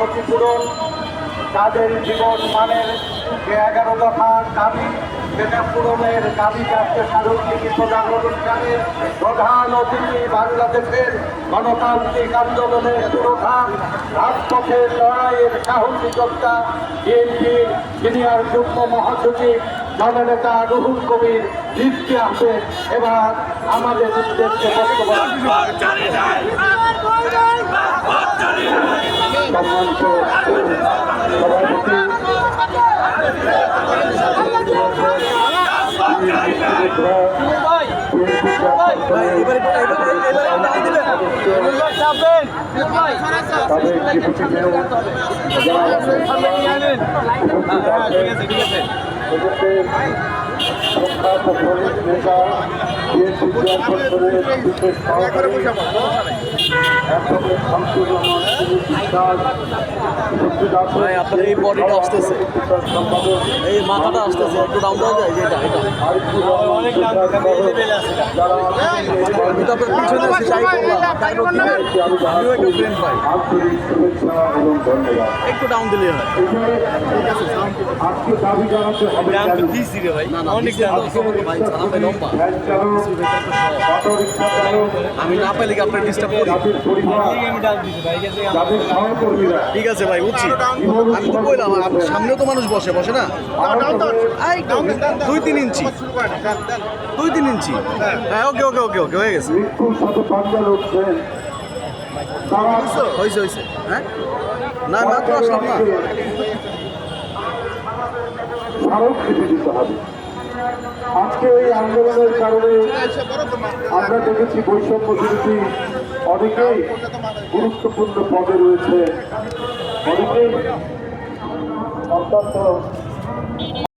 ক্ষতিপূরণ তাদের জীবন মানের যে এগারো দফা দাবি, সেটা পূরণের দাবিকে আজকে স্মারকলিপি প্রধান অনুষ্ঠানের প্রধান অতিথি বাংলাদেশের গণতান্ত্রিক আন্দোলনের প্রধান রাজপথের লড়াইয়ের সাহসী যোদ্ধা বিএনপির সিনিয়র যুগ্ম মহাসচিব জননেতা রুহুল কবির দৃষ্টি আসে এবার আমাদের উদ্দেশ্যে বক্তব্য তাদের ডিপুটি মেয়র প্রখ্যাত পুলিশ নেতা বিএনপি চেয়ারপারসনের বিশেষ সহকারী অ্যাডভোকেট শামসুর রহমান বিশ্বাস শক্তিদাস ভাই, আপনার এই bodyটা আসতেছে। এই মাথাটা আসতেছে একটু ডাউন দেওয়া যায় যেটা এটা আছি একটু ডাউন দিলে হয়। আজকে দাবি জানাতে হবে না অনেক ভাই সালাম ভাই লম্বা। চালক, আমি না পাইলে কি আপনার ডিস্টার্ব করি? পরিবার, যাদের সহকর্মীরা। ঠিক আছে ভাই উঠছি। আমি তো কইলাম আপনার সামনেও তো মানুষ বসে বসে না? দুই তিন ইঞ্চি। দুই তিন ইঞ্চি। হ্যাঁ। ওকে ওকে ওকে ওকে হয়ে গেছে। হয়েছে হয়েছে হ্যাঁ? না মাত্র আসলাম না। স্মারকলিপি দিতে হবে। আজকে এই আন্দোলনের কারণে আমরা দেখেছি বৈষম্য বিরোধী অনেকেই গুরুত্বপূর্ণ পদে রয়েছে। অনেকেই অত্যন্ত